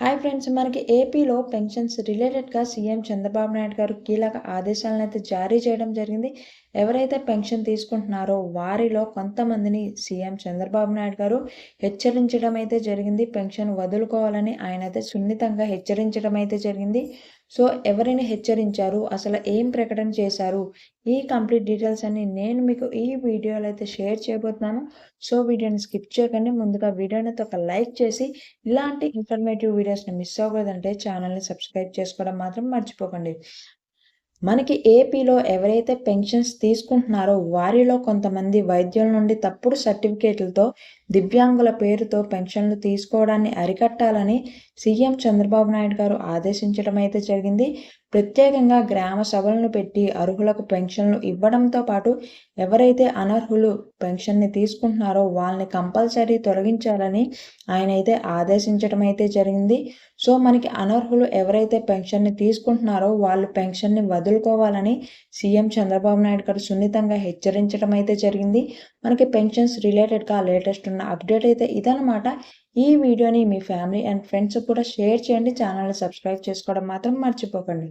Hi friends మనకి ఏపీలో pensions రిలేటెడ్గా సీఎం చంద్రబాబు నాయుడు గారు కీలక ఆదేశాలను అయితే జారీ చేయడం జరిగింది. ఎవరైతే పెన్షన్ తీసుకుంటున్నారో వారిలో కొంతమందిని సీఎం చంద్రబాబు నాయుడు గారు హెచ్చరించడం అయితే జరిగింది. పెన్షన్ వదులుకోవాలని ఆయన అయితే సున్నితంగా హెచ్చరించడం అయితే జరిగింది. సో ఎవరిని హెచ్చరించారు? అసలు ఏం ప్రకటన చేశారు? ఈ కంప్లీట్ డీటెయిల్స్ అన్ని నేను మీకు ఈ వీడియోలో అయితే షేర్ చేయబోతున్నాను. సో వీడియోని స్కిప్ చేయకండి. ముందుగా వీడియోని ఒక లైక్ చేసి ఇలాంటి ఇన్ఫర్మేటివ్ వీడియోస్ని మిస్ అవ్వకూడదంటే ఛానల్ని సబ్స్క్రైబ్ చేసుకోవడం మాత్రం మర్చిపోకండి. మనకి ఏపీలో ఎవరైతే పెన్షన్స్ తీసుకుంటున్నారో వారిలో కొంతమంది వైద్యుల నుండి తప్పుడు సర్టిఫికేట్లతో దివ్యాంగుల పేరుతో పెన్షన్లు తీసుకోవడాన్ని అరికట్టాలని సీఎం చంద్రబాబు నాయుడు గారు ఆదేశించడం అయితే జరిగింది. ప్రత్యేకంగా గ్రామ సభలను పెట్టి అర్హులకు పెన్షన్లు ఇవ్వడంతో పాటు ఎవరైతే అనర్హులు పెన్షన్ని తీసుకుంటున్నారో వాళ్ళని కంపల్సరీ తొలగించాలని ఆయన అయితే ఆదేశించడం అయితే జరిగింది. సో మనకి అనర్హులు ఎవరైతే పెన్షన్ని తీసుకుంటున్నారో వాళ్ళు పెన్షన్ని వదులుకోవాలని సీఎం చంద్రబాబు నాయుడు గారు సున్నితంగా హెచ్చరించడం అయితే జరిగింది. మనకి పెన్షన్స్ రిలేటెడ్గా లేటెస్ట్ ఉన్న అప్డేట్ అయితే ఇదనమాట ఈ వీడియోని మీ ఫ్యామిలీ అండ్ ఫ్రెండ్స్ కూడా షేర్ చేయండి. ఛానల్ని సబ్స్క్రైబ్ చేసుకోవడం మాత్రం మర్చిపోకండి.